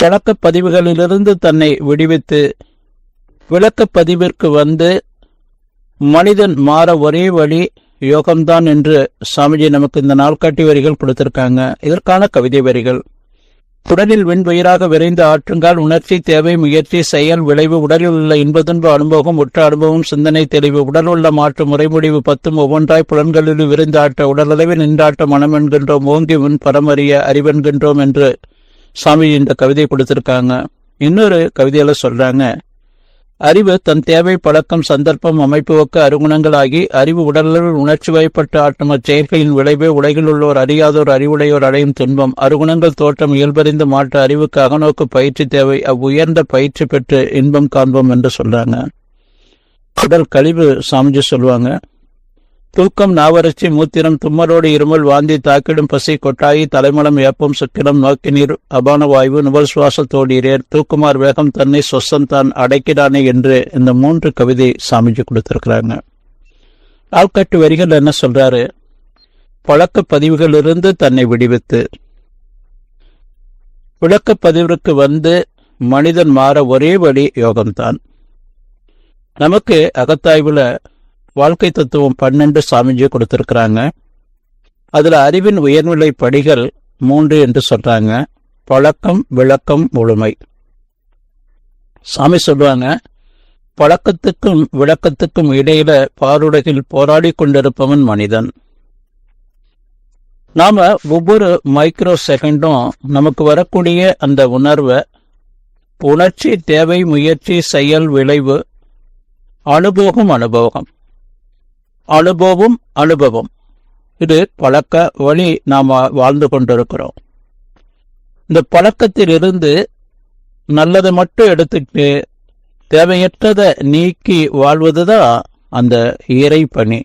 விளக்கப்பதிவுகளிலிருந்து தன்னை விடுவித்து விளக்கப்பதிவிற்கு வந்து மனிதன் மாற ஒரே வழி யோகம்தான் என்று சாமிஜி நமக்கு இந்த நாள்காட்டி வரிகள் கொடுத்திருக்காங்க. இதற்கான கவிதை வரிகள். உடலில் வெண்வயிறாக விரைந்து ஆற்றுங்கால் உணர்ச்சி தேவை முயற்சி செயல் விளைவு உடலில் உள்ள இன்பதுன்ப அனுபவம் உற்ற அனுபவம் சிந்தனை தெளிவு உடல் உள்ள மாற்று முறைமுடிவு பத்தும் ஒவ்வொன்றாய் புலன்களில் விருந்தாட்ட உடலளவில் நின்றாட்ட மனம் என்கின்றோம் ஓங்கி முன் பரமறிய அறிவென்கின்றோம் என்று சாமி இந்த கவிதை கொடுத்துருக்காங்க. இன்னொரு கவிதையில சொல்றாங்க அறிவு தன் தேவை பழக்கம் சந்தர்ப்பம் அமைப்புவக்க அருகுணங்களாகி அறிவு உடலில் உணர்ச்சி வயப்பட்டு ஆட்டும் செயற்கையின் விளைவே உலகில் உள்ளோர் அறியாதோர் அறிவுடையோர் அடையும் துன்பம் அருகுணங்கள் தோற்றம் இயல்பறிந்து மாற்ற அறிவுக்கு அகநோக்கு பயிற்சி தேவை அவ்வுயர்ந்த பயிற்சி பெற்று இன்பம் காண்போம் என்று சொல்றாங்க. உடல் கழிவு சாமிஜி சொல்லுவாங்க தூக்கம் நாவரட்சி மூத்திரம் தும்மலோடு இருமல் வாந்தி தாக்கிடும் பசி கொட்டாயி தலைமலம் ஏப்பம் சுக்கிரம் நோக்கி நீர் அபான வாய்வு நுவல் சுவாசத்தோடீரேர் தூக்குமார் வேகம் தன்னை சொசம் தான் அடைக்கிறானே என்று இந்த மூன்று கவிதை சாமிஜி கொடுத்திருக்கிறாங்க. ஆள்காட்டு வரிகள் என்ன சொல்றாரு? பழக்க பதிவுகளிலிருந்து தன்னை விடுவித்து. விளக்கப் பதிவிற்கு வந்து மனிதன் மாற ஒரே வழி யோகம்தான். நமக்கு அகத்தாய்வுல வாழ்க்கை தத்துவம் பன்னெண்டு சாமிஜி கொடுத்துருக்குறாங்க. அதில் அறிவின் உயர்நிலை படிகள் மூன்று என்று சொல்கிறாங்க பழக்கம் விளக்கம் முழுமை. சாமி சொல்லுவாங்க பழக்கத்துக்கும் விளக்கத்துக்கும் இடையில பாருலகில் போராடி கொண்டிருப்பவன் மனிதன். நாம ஒவ்வொரு மைக்ரோ செகண்டும் நமக்கு வரக்கூடிய அந்த உணர்வை உணர்ச்சி தேவை முயற்சி செயல் விளைவு அனுபவம் அனுபவம். அனுபவம் அனுபவம். இது பழக்க வழி நாம் வாழ்ந்து கொண்டிருக்கிறோம். இந்த பழக்கத்திலிருந்து நல்லதை மட்டும் எடுத்துட்டு தேவையற்றதை நீக்கி வாழ்வதுதான் அந்த இறை பணி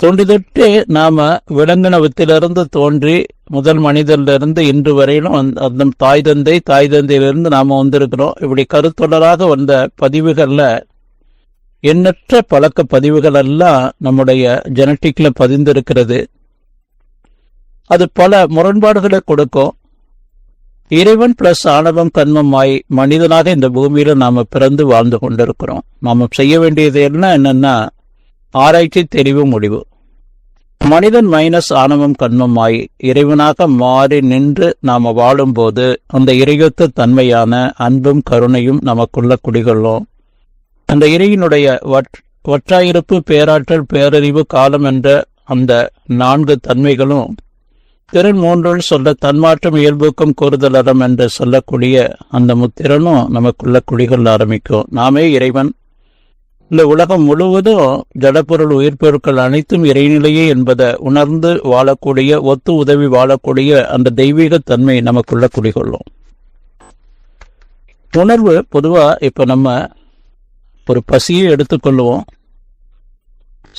தோன்றிதொட்டு நாம விலங்கினவத்திலிருந்து தோன்றி முதல் மனிதனிலிருந்து இன்று வரையிலும் அந்த- அந்த தாய் தந்தை தாய் தந்தையிலிருந்து நாம வந்திருக்கிறோம். இப்படி கருத்தொடராக வந்த பதிவுகள்ல எண்ணற்ற பழக்க பதிவுகள் எல்லாம் நம்முடைய ஜெனட்டிக்ல பதிந்திருக்கிறது. அது பல முரண்பாடுகளை கொடுக்கும். இறைவன் பிளஸ் ஆணவம் கண்மமாய் மனிதனாக இந்த பூமியில நாம பிறந்து வாழ்ந்து கொண்டிருக்கிறோம். நாம செய்ய வேண்டியது என்ன என்னன்னா ஆராய்ச்சி தெளிவு முடிவு. மனிதன் மைனஸ் ஆணவம் கண்மமாய் இறைவனாக மாறி நின்று நாம வாழும்போது அந்த இறையொத்த தன்மையான அன்பும் கருணையும் நமக்குள்ள குடிகொள்ளும். அந்த இறையினுடைய வற்- பேராற்றல் பேரறிவு காலம் என்ற அந்த நான்கு தன்மைகளும் திறன் மூன்றில் சொல்ல தன்மாற்றம் இயல்பூக்கம் கூறுதலறம் என்று சொல்லக்கூடிய அந்த முத்திறனும் நமக்குள்ள குடிகள் ஆரம்பிக்கும். நாமே இறைவன். இந்த உலகம் முழுவதும் ஜடப்பொருள் உயிர்ப்பொருட்கள் அனைத்தும் இறைநிலையே என்பதை உணர்ந்து வாழக்கூடிய ஒத்து உதவி வாழக்கூடிய அந்த தெய்வீக தன்மை நமக்குள்ள குடிகொள்ளும் உணர்வு பொதுவா இப்ப நம்ம ஒரு பசியை எடுத்துக்கொள்ளுவோம்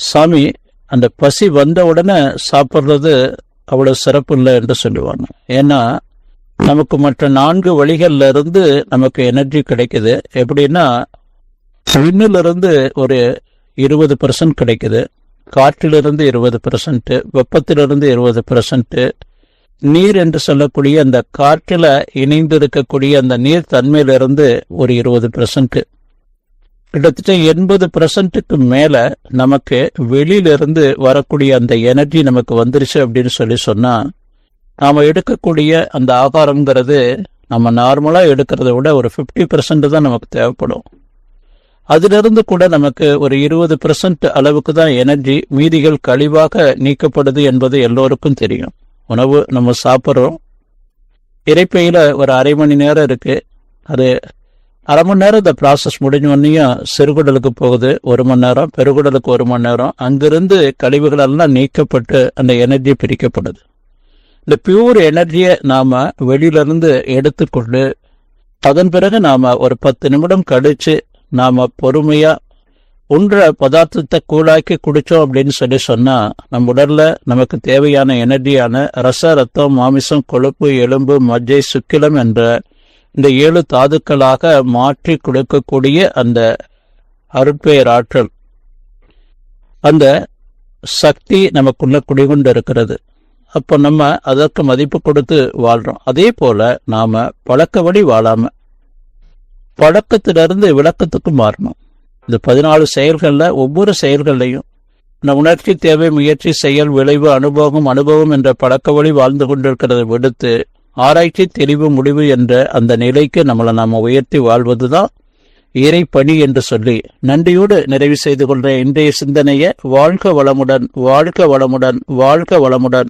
சாமி அந்த பசி வந்த உடனே சாப்பிட்றது அவ்வளோ சிறப்பு இல்லை என்று சொல்லுவாங்க. ஏன்னா நமக்கு மற்ற நான்கு வழிகள்ல இருந்து நமக்கு எனர்ஜி கிடைக்குது. எப்படின்னா விண்ணிலிருந்து ஒரு இருபது பர்சன்ட் கிடைக்குது. காற்றிலிருந்து இருபது பெர்சன்ட் வெப்பத்திலிருந்து இருபது பர்சன்ட்டு நீர் என்று சொல்லக்கூடிய அந்த காற்றில் இணைந்து இருக்கக்கூடிய அந்த நீர் தன்மையிலிருந்து ஒரு இருபது பெர்சன்ட் கிட்டத்தட்ட எண்பது பர்சன்ட்டுக்கு மேல நமக்கு வெளியிலிருந்து வரக்கூடிய அந்த எனர்ஜி நமக்கு வந்துருச்சு அப்படின்னு சொல்லி சொன்னா நாம எடுக்கக்கூடிய அந்த ஆகாரங்கிறது நம்ம நார்மலா எடுக்கிறத விட ஒரு ஃபிஃப்டி பர்சன்ட் தான் நமக்கு தேவைப்படும். அதிலிருந்து கூட நமக்கு ஒரு இருபது பர்சன்ட் அளவுக்கு தான் எனர்ஜி மீதிகள் கழிவாக நீக்கப்படுது என்பது எல்லோருக்கும் தெரியும். உணவு நம்ம சாப்பிட்றோம். இறைப்பையில ஒரு அரை மணி நேரம் இருக்கு. அது அரை மணி நேரம் இந்த ப்ராசஸ் முடிஞ்ச சிறுகுடலுக்கு போகுது. ஒரு மணி நேரம் பெருகுடலுக்கு ஒரு மணி நேரம். அங்கிருந்து கழிவுகள் எல்லாம் நீக்கப்பட்டு அந்த எனர்ஜி பிரிக்கப்படுது. இந்த பியூர் எனர்ஜியை நாம வெளியிலிருந்து எடுத்துக்கொண்டு அதன் பிறகு நாம ஒரு பத்து நிமிடம் கழிச்சு நாம பொறுமையா உன்ற பதார்த்தத்தை கூழாக்கி குடிச்சோம் அப்படின்னு சொல்லி சொன்னா நம்ம உடல்ல நமக்கு தேவையான எனர்ஜியான ரச ரத்தம் மாமிசம் கொழுப்பு எலும்பு மஜ்ஜை சுக்கிலம் என்ற இந்த ஏழு தாதுக்களாக மாற்றி கொடுக்கக்கூடிய அந்த அருட்பெயர் ஆற்றல் அந்த சக்தி நமக்குள்ள குடிகொண்டு இருக்கிறது அப்போ நம்ம அதற்கு மதிப்பு கொடுத்து வாழ்றோம். அதே போல நாம பழக்கபடி வாழாம பழக்கத்திலிருந்து விளக்கத்துக்கு மாறணும். இந்த பதினாலு செயல்களில் ஒவ்வொரு செயல்கள்லையும் நம் உணர்ச்சி தேவை முயற்சி செயல் விளைவு அனுபவம் அனுபவம் என்ற பழக்க வழி வாழ்ந்து கொண்டிருக்கிறதை விடுத்து ஆராய்ச்சி தெளிவு முடிவு என்ற அந்த நிலைக்கு நம்மளை நாம் உயர்த்தி வாழ்வதுதான் இறைப்பணி என்று சொல்லி நன்றியோடு நிறைவு செய்து கொள்ற இன்றைய சிந்தனையை வாழ்க வளமுடன் வாழ்க வளமுடன் வாழ்க வளமுடன்.